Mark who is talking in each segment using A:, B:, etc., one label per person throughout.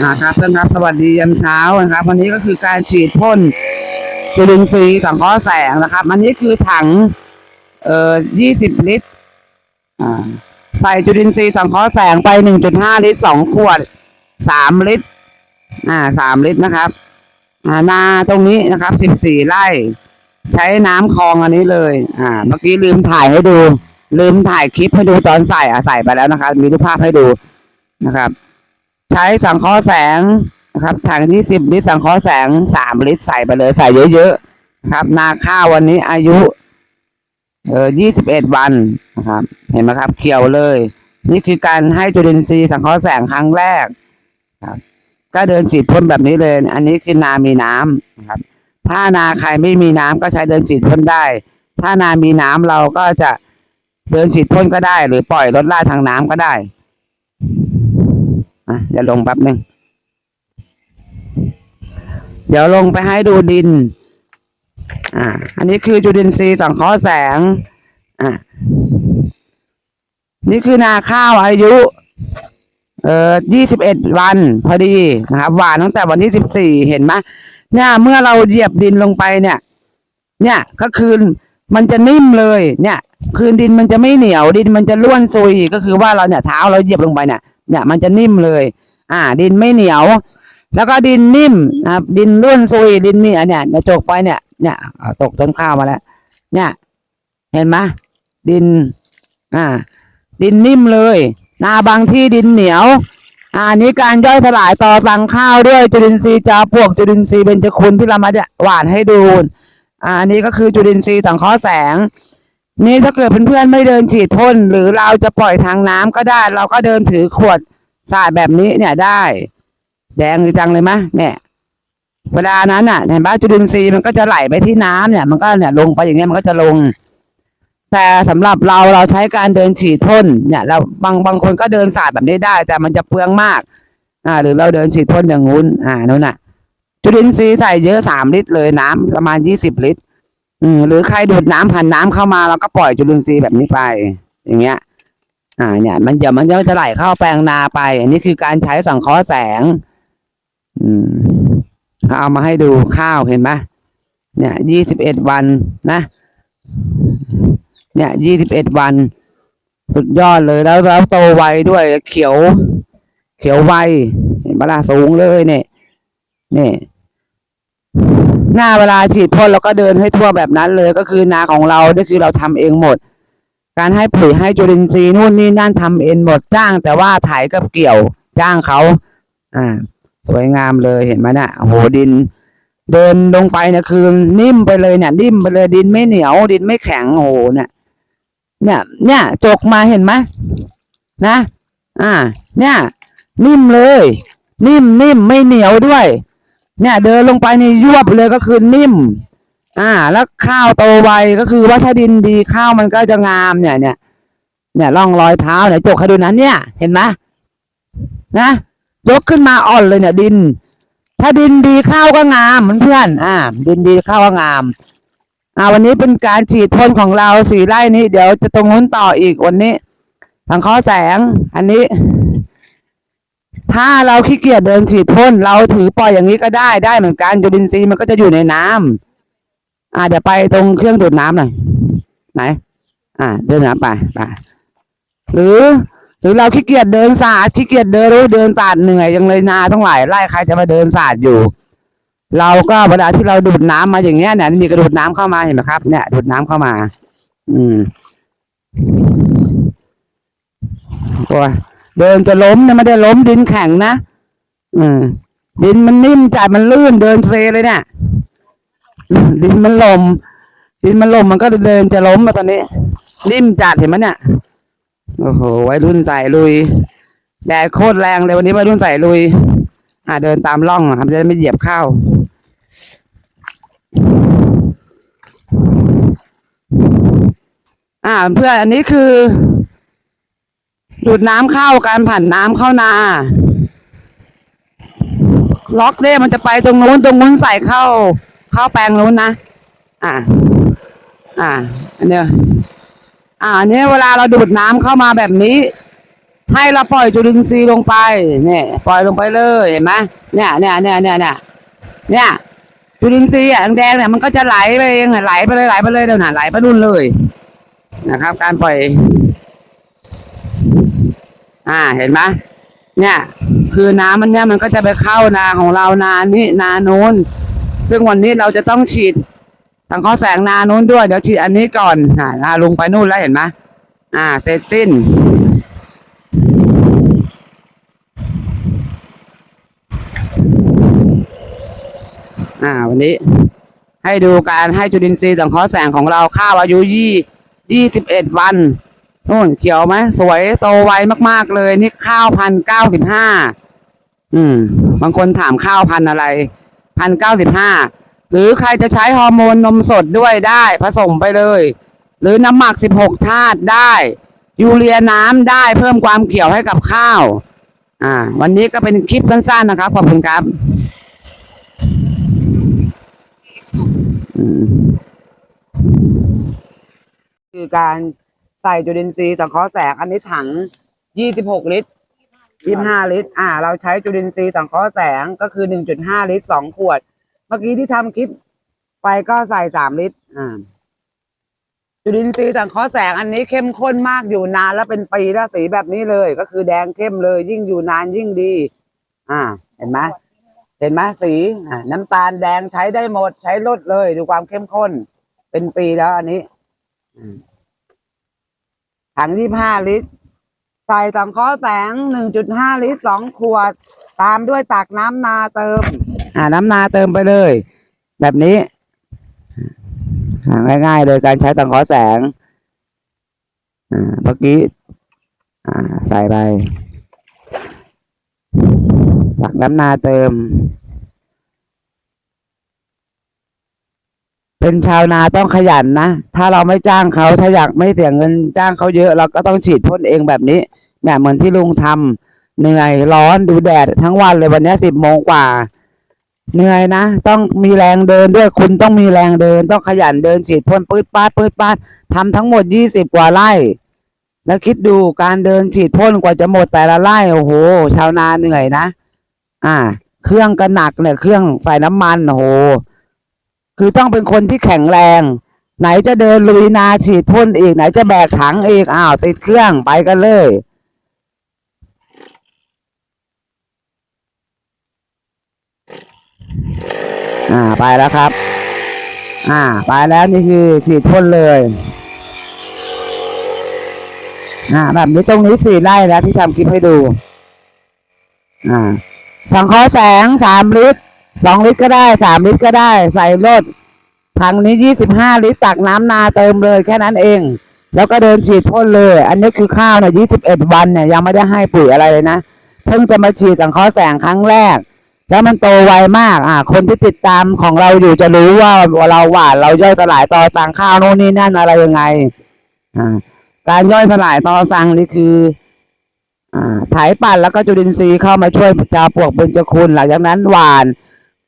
A: นะครับเพื่อนครับสวัสดียามเช้านะครับวันนี้ก็คือการฉีดพ่นจุลินทรีย์สังเคราะห์แสงนะครับอันนี้คือถังเอ่อ20ลิตรอ่าใส่จุลินทรีย์สังเคราะห์แสงไป1.5ลิตร2ขวด3ลิตรอ่า3ลิตรนะครับอ่านาตรงนี้นะครับ14ไร่ ใช้น้ำคลองอันนี้เลย อ่า เมื่อกี้ลืมถ่ายให้ดู ลืมถ่ายคลิปให้ดูตอนใส่อะใส่ไปแล้วนะครับ มีรูปภาพให้ดูนะครับ ใช้สังเคราะห์แสงนะครับถังที่สิบลิตรสังเคราะห์แสงสามลิตรใส่ไปเลยใส่เยอะๆครับ นาข้าววันนี้อายุเออยี่สิบเอ็ดวันนะครับ เห็นไหมครับ เขียวเลย นี่คือการให้จุลินทรีย์สังเคราะห์แสงครั้งแรกครับ ก็เดินฉีดพ่นแบบนี้เลย อันนี้คือนามีน้ำนะครับ ถ้านาใครไม่มีน้ำก็ใช้เดินฉีดพ่นได้ ถ้านามีน้ำเราก็จะเดินฉีดพ่นก็ได้ หรือปล่อยรถลาดทางน้ำก็ได้ อะเดี๋ยวลงแป๊บหนึ่งเดี๋ยวลงไปให้ดูดิน อ่า อันนี้คือจุลินทรีย์สังเคราะห์แสง อ่านี่คือนาข้าวอายุ เอ่อยี่สิบเอ็ดวันพอดีนะครับหวานตั้งแต่วันที่สิบสี่เห็นไหมเนี่ย เมื่อเราเหยียบดินลงไปเนี่ย เนี่ยก็คือมันจะนิ่มเลย เนี่ย คืนดินมันจะไม่เหนียวดินมันจะล้วนซุยก็คือว่าเราเนี่ยเท้าเราเหยียบลงไปเนี่ย เนี่ยมันจะนิ่มเลย อ่า ดินไม่เหนียว แล้วก็ดินนิ่มนะครับดินร่วนซุยดินนี่อันเนี่ยเนี่ยจกไปเนี่ยเนี่ยตกต้นข้าวมาแล้ว เนี่ย เห็นไหมดิน อ่า ดินนิ่มเลย นาบางที่ดินเหนียวอ่าอันนี้การย่อยสลายต่อสั่งข้าวด้วยจุลินทรีย์จาพวกจุลินทรีย์เบญจคุณที่เรามาจะหวานให้ดู อ่าอันนี้ก็คือจุลินทรีย์สังเคราะห์แสง นี่ถ้าเกิดเพื่อนๆไม่เดินฉีดพ่นหรือเราจะปล่อยทางน้ำก็ได้ เราก็เดินถือขวดสาดแบบนี้เนี่ยได้ แดงจังเลยมะเนี่ยเวลานั้นอะเห็นปะจุลินทรีย์มันก็จะไหลไปที่น้ำเนี่ย มันก็เนี่ยลงไปอย่างเงี้ยมันก็จะลง แต่สำหรับเราเราใช้การเดินฉีดพ่นเนี่ยเราบางบางคนก็เดินสาดแบบนี้ได้ แต่มันจะเปลืองมาก อ่า หรือเราเดินฉีดพ่นอย่างงู้นอ่านู่นน่ะ จุลินทรีย์ใส่เยอะสามลิตรเลยน้ำประมาณยี่สิบลิตร อืมหรือใครดูดน้ำผ่านน้ำเข้ามาเราก็ปล่อยจุลินทรีย์แบบนี้ไป อย่างเงี้ย อ่า เนี่ย มันเดี๋ยวมันจะไหลเข้าแปลงนาไป อันนี้คือการใช้สังเคราะห์แสง อืมเขาเอามาให้ดูข้าวเห็นไหมเนี่ยยี่สิบเอ็ดวันนะ เนี่ยยี่สิบเอ็ดวัน สุดยอดเลยแล้วแล้วโตไวด้วยเขียว เขียวไวเห็นปะล่ะสูงเลยเนี่ยเนี่ย หน้าเวลาฉีดพ่นเราก็เดินให้ทั่วแบบนั้นเลยก็คือนาของเรานี่คือเราทำเองหมด การให้ปุ๋ยให้จุลินทรีย์นู่นนี่นั่นทำเองหมดจ้างแต่ว่าไถกับเกี่ยวจ้างเขาอ่าสวยงามเลยเห็นไหมเนี่ยโหดิน เดินลงไปเนี่ยคือนิ่มไปเลยเนี่ยนิ่มไปเลยดินไม่เหนียว ดินไม่แข็งโอ้โหเนี่ยเนี่ย เนี่ยจกมาเห็นไหมนะ อ่า เนี่ย นิ่มเลย นิ่มนิ่มไม่เหนียวด้วย เนี่ย เดินลงไปนี่ยวบเลยก็คือนิ่ม อ่า แล้วข้าวโตไวก็คือว่าถ้าดินดีข้าวมันก็จะงามเนี่ยเนี่ยเนี่ยร่องรอยเท้าเนี่ยจกให้ดูนะเนี่ย เห็นไหมนะยกขึ้นมาอ่อนเลยเนี่ยดิน ถ้าดินดีข้าวก็งามเพื่อนอ่า ดินดีข้าวก็งามอ่าวันนี้เป็นการฉีดพ่นของเราสี่ไร่นี้ เดี๋ยวจะตรงนู้นต่ออีกวันนี้ทางข้อแสง อันนี้ ถ้าเราขี้เกียจเดินฉีดพ่นเราถือปล่อยอย่างนี้ก็ได้ได้เหมือนกันจุลินทรีย์มันก็จะอยู่ในน้ำอ่าเดี๋ยวไปตรงเครื่องดูดน้ำหน่อยไหน อ่า เดินน้ำไปไปหรือ หรือเราขี้เกียจเดินสาดขี้เกียจเดินรู้เดินสาดเหนื่อยยังเลยนาต้องหลายไร่ใครจะมาเดินสาดอยู่ เราก็เวลาที่เราดูดน้ำมาอย่างเงี้ยเนี่ยนี่ก็ดูดน้ำเข้ามาเห็นไหมครับเนี่ยดูดน้ำเข้ามา อืมโอ้ย เดินจะล้มเนี่ยไม่ได้ล้มดินแข็งนะอืมดินมันนิ่มจัดมันลื่นเดินเซเลยเนี่ยดินมันลม ดินมันลมมันก็เดินจะล้มมาตอนนี้นิ่มจัดเห็นไหมเนี่ยโอ้โหวัยรุ่นใส่ลุยแดดโคตรแรงเลยวันนี้วัยรุ่นใส่ลุย อ่าเดินตามร่องนะครับจะได้ไม่เหยียบข้าวอ่าเพื่อนอันนี้คือ ดูดน้ำเข้าการผ่านน้ำเข้านา ล็อกเนี่ยมันจะไปตรงนู้นตรงนู้นใส่เข้า เข้าแปลงนู้นนะ อ่า อ่า อันเนี้ยอ่าอันนี้เวลาเราดูดน้ำเข้ามาแบบนี้ ให้เราปล่อยจุลินทรีย์ลงไป เนี่ย ปล่อยลงไปเลยเห็นไหมเนี่ยเนี่ยเนี่ยเนี่ยเนี่ยเนี่ยจุลินทรีย์อะแดงเนี่ยมันก็จะไหลไปเองไหลไปเลยไหลไปเลยเดี๋ยวหน่ะไหลไปนู่นเลยนะครับ การปล่อย อ่า เห็นไหมเนี่ย คือน้ำมันเนี่ยมันก็จะไปเข้านาของเรานานี้นาโน้น ซึ่งวันนี้เราจะต้องฉีดทางข้อแสงนาโน้นด้วยเดี๋ยวฉีดอันนี้ก่อนอ่านาลงไปนู่นแล้วเห็นไหมอ่า เสร็จสิ้นอ่าวันนี้ให้ดูการให้จุลินทรีย์สังเคราะห์แสงของเราข้าวอายุยี่ยี่สิบเอ็ดวัน นู่นเขียวไหมสวยโตไวมากๆเลย นี่ข้าวพันเก้าสิบห้าอืม บางคนถามข้าวพันอะไรพันเก้าสิบห้าหรือใครจะใช้ฮอร์โมนนมสดด้วยได้ ผสมไปเลย หรือน้ำหมักสิบหกธาตุได้ ยูเรียน้ำได้เพิ่มความเขียวให้กับข้าว อ่า วันนี้ก็เป็นคลิปสั้นๆนะครับ ขอบคุณครับคือการ ใส่จุลินทรีย์สังเคราะห์แสง อันนี้ถัง26ลิตร25ลิตร อ่า เราใช้จุลินทรีย์สังเคราะห์แสงก็คือ1.5ลิตร2ขวด เมื่อกี้ที่ทำคลิปไปก็ใส่3ลิตร อ่า จุลินทรีย์สังเคราะห์แสงอันนี้เข้มข้นมากอยู่นานแล้วเป็นปีแล้วสีแบบนี้เลย ก็คือแดงเข้มเลย ยิ่งอยู่นานยิ่งดี อ่า เห็นไหมเห็นไหมสีอ่าน้ำตาลแดงใช้ได้หมดใช้ลดเลย ดูความเข้มข้น เป็นปีแล้วอันนี้ อืม ถังยี่ห้าลิตร ใส่สังเคราะห์แสงหนึ่งจุดห้าลิตรสองขวด ตามด้วยตักน้ำนาเติม อ่า น้ำนาเติมไปเลย แบบนี้ง่ายๆเลยการใช้สังเคราะห์แสงอ่าเมื่อกี้อ่าใส่ไปตักน้ำนาเติม เป็นชาวนาต้องขยันนะ ถ้าเราไม่จ้างเขาถ้าอยากไม่เสียเงินจ้างเขาเยอะ เราก็ต้องฉีดพ่นเองแบบนี้เนี่ยเหมือนที่ลุงทำเหนื่อยร้อนดูแดดทั้งวันเลยวันนี้สิบโมงกว่า เหนื่อยนะ ต้องมีแรงเดินด้วยคุณต้องมีแรงเดิน ต้องขยันเดินฉีดพ่นปืดป้าดปืดป้าดทำทั้งหมดยี่สิบกว่าไร่แล้วคิดดูการเดินฉีดพ่นกว่าจะหมดแต่ละไร่โอ้โห ชาวนาเหนื่อยนะ อ่า เครื่องก็หนักเนี่ย เครื่องใส่น้ำมันโอ้โห คือต้องเป็นคนที่แข็งแรง ไหนจะเดินลุยนาฉีดพ่นอีก ไหนจะแบกถังอีกอ้าวติดเครื่องไปกันเลยอ่าไปแล้วครับ อ่าไปแล้วนี่คือฉีดพ่นเลยอ่าแบบนี้ตรงนี้สี่ไร่แล้วที่ทำคลิปให้ดู อ่าสังเคราะห์แสงสามลิตร สองลิตรก็ได้สามลิตรก็ได้ ใส่รถถังนี้ยี่สิบห้าลิตรตักน้ำนาเติมเลยแค่นั้นเอง แล้วก็เดินฉีดพ่นเลย อันนี้คือข้าวเนี่ยยี่สิบเอ็ดวันเนี่ยยังไม่ได้ให้ปุ๋ยอะไรเลยนะ เพิ่งจะมาฉีดสังเคราะห์แสงครั้งแรก แล้วมันโตไวมากอ่าคนที่ติดตามของเราอยู่จะรู้ว่าเราหวานเราย่อยสลายต่อต่างข้าวโน่นนี่นั่นอะไรยังไงอ่าการย่อยสลายต่อสั่งนี่คืออ่าถ่ายปั่นแล้วก็จุลินทรีย์เข้ามาช่วยจาปวกเบญจคุณหลังจากนั้นหวาน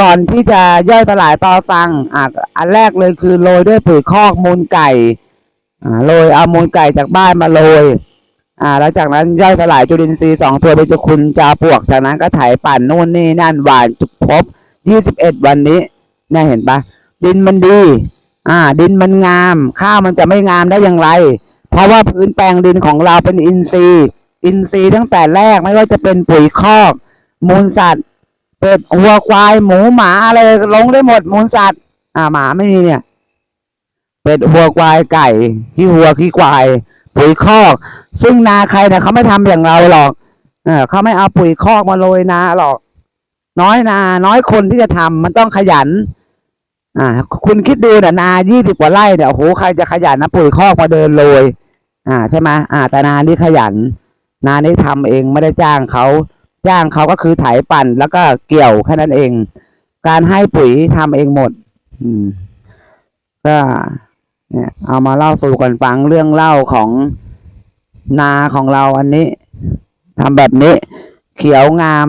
A: ก่อนที่จะย่อยสลายต่อสั่งอ่าอันแรกเลยคือโรยด้วยปุ๋ยคอกมูลไก่อ่าโรยเอามูลไก่จากบ้านมาโรยอ่าแล้วจากนั้นย่อยสลายจุลินทรีย์สองตัวเบญจคุณจาปลวกจากนั้นก็ถ่ายปั่นนู่นนี่นั่นหวานจุกครบยี่สิบเอ็ดวันนี้เนี่ยเห็นปะดินมันดี อ่า ดินมันงาม ข้าวมันจะไม่งามได้อย่างไร เพราะว่าพื้นแปลงดินของเราเป็นอินทรีย์ อินทรีย์ตั้งแต่แรกไม่ว่าจะเป็นปุ๋ยคอก มูลสัตว์ เป็ดวัวควายหมูหมาอะไรลงได้หมดมูลสัตว์ อ่าหมาไม่มีเนี่ย เป็ดวัวควายไก่ขี้วัวขี้ควายปุ๋ยคอก ซึ่งนาใครเนี่ยเขาไม่ทำอย่างเราหรอกเออเขาไม่เอาปุ๋ยคอกมาโรยนาหรอก น้อยนา น้อยคนที่จะทำมันต้องขยัน อ่า คุณคิดดูเนี่ยนายี่สิบกว่าไร่เนี่ยโอ้โหใครจะขยันนะปุ๋ยคอกมาเดินโรยอ่า ใช่ไหมอ่า แต่นานี่ขยัน นานี่ทำเองไม่ได้จ้างเขา จ้างเขาก็คือไถปั่นแล้วก็เกี่ยวแค่นั้นเอง การให้ปุ๋ยทำเองหมด อืม ก็เนี่ยเอามาเล่าสู่กันฟังเรื่องเล่าของนาของเราอันนี้ทำแบบนี้ เขียวงาม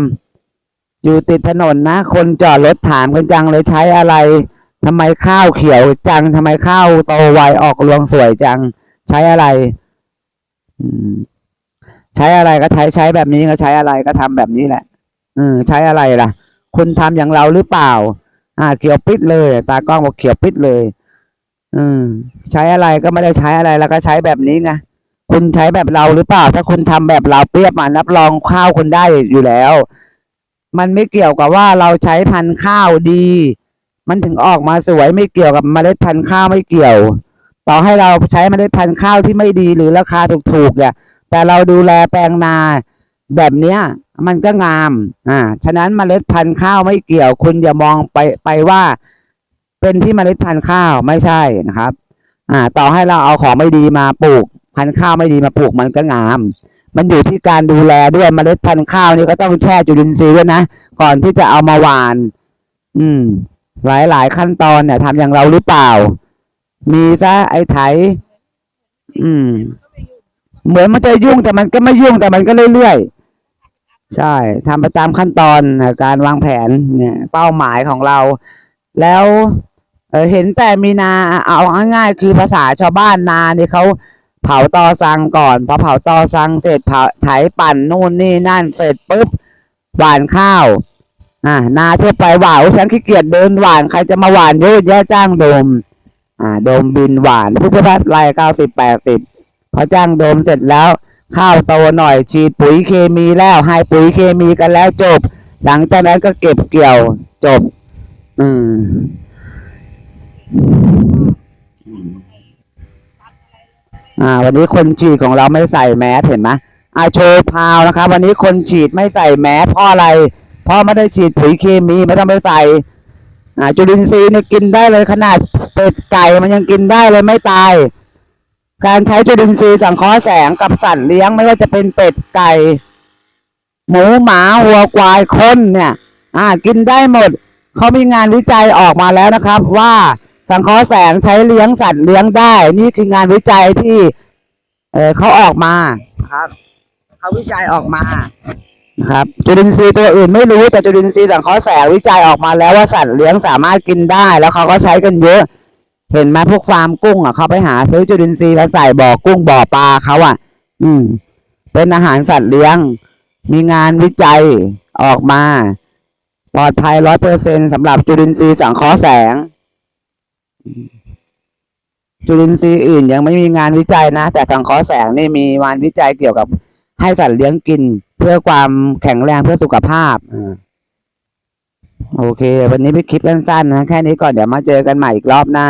A: อยู่ติดถนนนะ คนจอดรถถามกันจังเลยใช้อะไรทำไมข้าวเขียวจังทำไมข้าวโตไวออกรวงสวยจัง ใช้อะไร อืม ใช้อะไรก็ใช้ใช้แบบนี้ก็ใช้อะไรก็ทำแบบนี้แหละเออใช้อะไรล่ะ คุณทำอย่างเราหรือเปล่า อ่าเขียวปิดเลย ตากล้องบอกเขียวปิดเลยอืมใช้อะไรก็ไม่ได้ใช้อะไรแล้วก็ใช้แบบนี้ไงคุณใช้แบบเราหรือเปล่า ถ้าคุณทำแบบเราเปรียบมานับรองข้าวคุณได้อยู่แล้ว มันไม่เกี่ยวกับว่าเราใช้พันธุ์ข้าวดี มันถึงออกมาสวยไม่เกี่ยวกับเมล็ดพันธุ์ข้าวไม่เกี่ยว ต่อให้เราใช้เมล็ดพันธุ์ข้าวที่ไม่ดีหรือราคาถูกๆเนี่ย แต่เราดูแลแปลงนาแบบเนี้ย มันก็งาม อ่า ฉะนั้นเมล็ดพันธุ์ข้าวไม่เกี่ยว คุณอย่ามองไปไปว่า เป็นที่เมล็ดพันธุ์ข้าวไม่ใช่นะครับ อ่า ต่อให้เราเอาของไม่ดีมาปลูก พันธุ์ข้าวไม่ดีมาปลูกมันก็งาม มันอยู่ที่การดูแลด้วยเมล็ดพันธุ์ข้าวนี่ก็ต้องแช่จุลินทรีย์ด้วยนะก่อนที่จะเอามาหวาน อืม หลายหลายขั้นตอนเนี่ยทำอย่างเราหรือเปล่า มีซะไอ้ไถ อืม เหมือนมันจะยุ่งแต่มันก็ไม่ยุ่งแต่มันก็เรื่อยๆใช่ทำไปตามขั้นตอนการวางแผนเนี่ยเป้าหมายของเรา แล้วเเห็นแต่มีนาเอาง่ายๆคือภาษาชาวบ้านนาเนี่ยเขาเผาตอสังก่อนพอเผาตอสังเสร็จเผาไถปั่นนู่นนี่นั่นเสร็จปุ๊บหวานข้าวอ่านาทั่วไปหวานโอ้ฉันขี้เกียจเดินหวานใครจะมาหวานเยอะแยะจ้างโดม อ่าโดมบินหวานพุทธพัฒน์ไล่เก้าสิบแปดสิบ พอจ้างโดมเสร็จแล้ว ข้าวโตหน่อยฉีดปุ๋ยเคมีแล้วให้ปุ๋ยเคมีกันแล้วจบ หลังจากนั้นก็เก็บเกี่ยวจบ อืมอ่า วันนี้คนฉีดของเราไม่ใส่แมสเห็นไหมอาโชว์พาวนะครับ วันนี้คนฉีดไม่ใส่แมสเพราะอะไร เพราะไม่ได้ฉีดปุ๋ยเคมีไม่ต้องไปใส่อ่าจุลินทรีย์เนี่ยกินได้เลยขนาดเป็ดไก่มันยังกินได้เลยไม่ตาย การใช้จุลินทรีย์สังเคราะห์แสงกับสัตว์เลี้ยงไม่ว่าจะเป็นเป็ดไก่ หมูหมาวัวควายคนเนี่ย อ่า กินได้หมด เขามีงานวิจัยออกมาแล้วนะครับ ว่าสังเคราะห์แสงใช้เลี้ยงสัตว์เลี้ยงได้ นี่คืองานวิจัยที่ เออเขาออกมาครับเขาวิจัยออกมานะครับจุลินทรีย์ตัวอื่นไม่รู้แต่จุลินทรีย์สังเคราะห์แสงวิจัยออกมาแล้วว่าสัตว์เลี้ยงสามารถกินได้ แล้วเขาก็ใช้กันเยอะ เห็นไหมพวกฟาร์มกุ้งอะเขาไปหาซื้อจุลินทรีย์แล้วใส่บ่อกุ้งบ่อปลาเขาอะ อืม เป็นอาหารสัตว์เลี้ยง มีงานวิจัยออกมา ปลอดภัยร้อยเปอร์เซ็นสำหรับจุลินทรีย์สังเคราะห์แสง จุลินทรีย์อื่นยังไม่มีงานวิจัยนะ แต่สังเคราะห์แสงนี่มีงานวิจัยเกี่ยวกับให้สัตว์เลี้ยงกิน เพื่อความแข็งแรงเพื่อสุขภาพอ่าโอเค วันนี้เป็นคลิปสั้นๆนะ แค่นี้ก่อนเดี๋ยวมาเจอกันใหม่อีกรอบหน้า